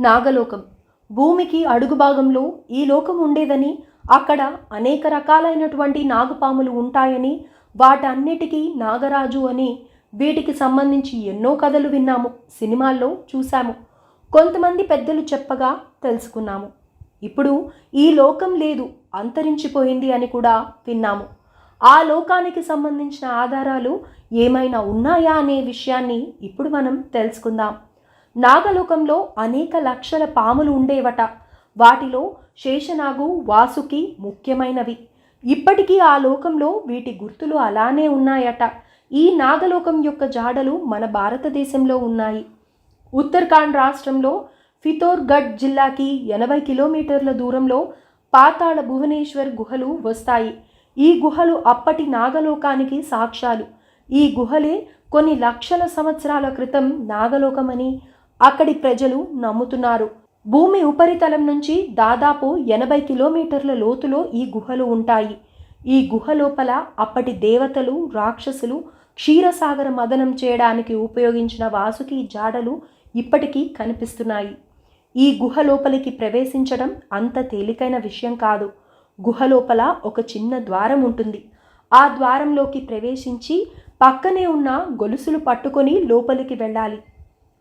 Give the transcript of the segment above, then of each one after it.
నాగలోకం. భూమికి అడుగు భాగంలో ఈ లోకం ఉండేదని అక్కడ అనేక రకాలైనటువంటి నాగుపాములు ఉంటాయని వాటన్నిటికీ నాగరాజు అని వీటికి సంబంధించి ఎన్నో కథలు విన్నాము సినిమాల్లో చూశాము. కొంతమంది పెద్దలు చెప్పగా తెలుసుకున్నాము. ఇప్పుడు ఈ లోకం లేదు అంతరించిపోయింది అని కూడా విన్నాము. ఆ లోకానికి సంబంధించిన ఆధారాలు ఏమైనా ఉన్నాయా అనే విషయాన్ని ఇప్పుడు మనం తెలుసుకుందాం. నాగలోకంలో అనేక లక్షల పాములు ఉండేవట. వాటిలో శేషనాగు వాసుకి ముఖ్యమైనవి. ఇప్పటికీ ఆ లోకంలో వీటి గుర్తులు అలానే ఉన్నాయట. ఈ నాగలోకం యొక్క జాడలు మన భారతదేశంలో ఉన్నాయి. ఉత్తరాఖండ్ రాష్ట్రంలో ఫితోర్గఢ్ జిల్లాకి ఎనభై కిలోమీటర్ల దూరంలో పాతాళ భువనేశ్వర్ గుహలు వస్తాయి. ఈ గుహలు అప్పటి నాగలోకానికి సాక్ష్యాలు. ఈ గుహలే కొన్ని లక్షల సంవత్సరాల క్రితం నాగలోకమని అక్కడి ప్రజలు నమ్ముతున్నారు. భూమి ఉపరితలం నుంచి దాదాపు ఎనభై కిలోమీటర్ల లోతులో ఈ గుహలు ఉంటాయి. ఈ గుహ లోపల అప్పటి దేవతలు రాక్షసులు క్షీరసాగర మదనం చేయడానికి ఉపయోగించిన వాసుకి జాడలు ఇప్పటికీ కనిపిస్తున్నాయి. ఈ గుహ లోపలికి ప్రవేశించడం అంత తేలికైన విషయం కాదు. గుహ లోపల ఒక చిన్న ద్వారం ఉంటుంది. ఆ ద్వారంలోకి ప్రవేశించి పక్కనే ఉన్న గొలుసులు పట్టుకొని లోపలికి వెళ్ళాలి.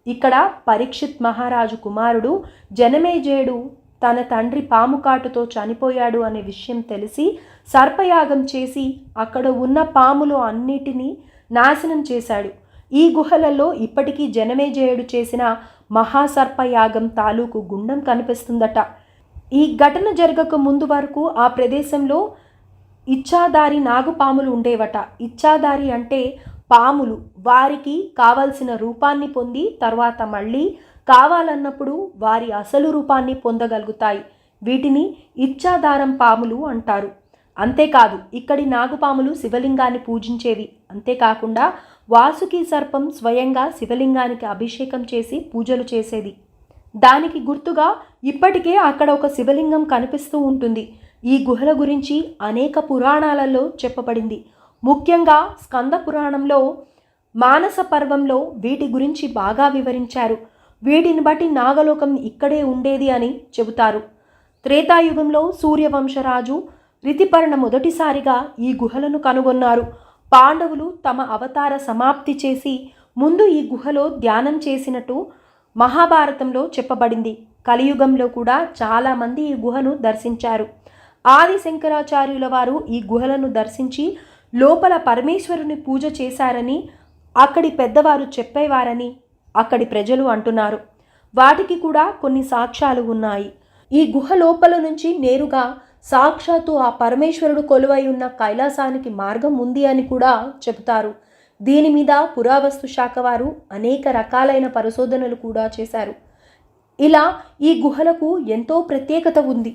ఇక్కడ పరీక్షిత్ మహారాజు కుమారుడు జనమేజయుడు తన తండ్రి పాము కాటుతో చనిపోయాడు అనే విషయం తెలిసి సర్పయాగం చేసి అక్కడ ఉన్న పాములు అన్నిటినీ నాశనం చేశాడు. ఈ గుహలలో ఇప్పటికీ జనమేజయుడు చేసిన మహాసర్పయాగం తాలూకు గుండం కనిపిస్తుందట. ఈ ఘటన జరగక ముందు వరకు ఆ ప్రదేశంలో ఇచ్చాదారి నాగుపాములు ఉండేవట. ఇచ్చాదారి అంటే పాములు వారికి కావలసిన రూపాన్ని పొంది తర్వాత మళ్ళీ కావాలన్నప్పుడు వారి అసలు రూపాన్ని పొందగలుగుతాయి. వీటిని ఇచ్చాదారం పాములు అంటారు. అంతేకాదు ఇక్కడి నాగుపాములు శివలింగాన్ని పూజించేవి. అంతేకాకుండా వాసుకి సర్పం స్వయంగా శివలింగానికి అభిషేకం చేసి పూజలు చేసేది. దానికి గుర్తుగా ఇప్పటికే అక్కడ ఒక శివలింగం కనిపిస్తూ ఉంటుంది. ఈ గుహల గురించి అనేక పురాణాలలో చెప్పబడింది. ముఖ్యంగా స్కంద పురాణంలో మానస పర్వంలో వీటి గురించి బాగా వివరించారు. వీటిని బట్టి నాగలోకం ఇక్కడే ఉండేది అని చెబుతారు. త్రేతాయుగంలో సూర్యవంశరాజు రితిపర్ణ మొదటిసారిగా ఈ గుహలను కనుగొన్నారు. పాండవులు తమ అవతార సమాప్తి చేసి ముందు ఈ గుహలో ధ్యానం చేసినట్టు మహాభారతంలో చెప్పబడింది. కలియుగంలో కూడా చాలామంది ఈ గుహను దర్శించారు. ఆది శంకరాచార్యుల వారు ఈ గుహలను దర్శించి లోపల పరమేశ్వరుని పూజ చేశారని అక్కడి పెద్దవారు చెప్పేవారని అక్కడి ప్రజలు అంటున్నారు. వాటికి కూడా కొన్ని సాక్ష్యాలు ఉన్నాయి. ఈ గుహ లోపల నుంచి నేరుగా సాక్షాత్తు ఆ పరమేశ్వరుడు కొలువై ఉన్న కైలాసానికి మార్గం ఉంది అని కూడా చెబుతారు. దీని మీద పురావస్తు శాఖ వారు అనేక రకాలైన పరిశోధనలు కూడా చేశారు. ఇలా ఈ గుహలకు ఎంతో ప్రత్యేకత ఉంది.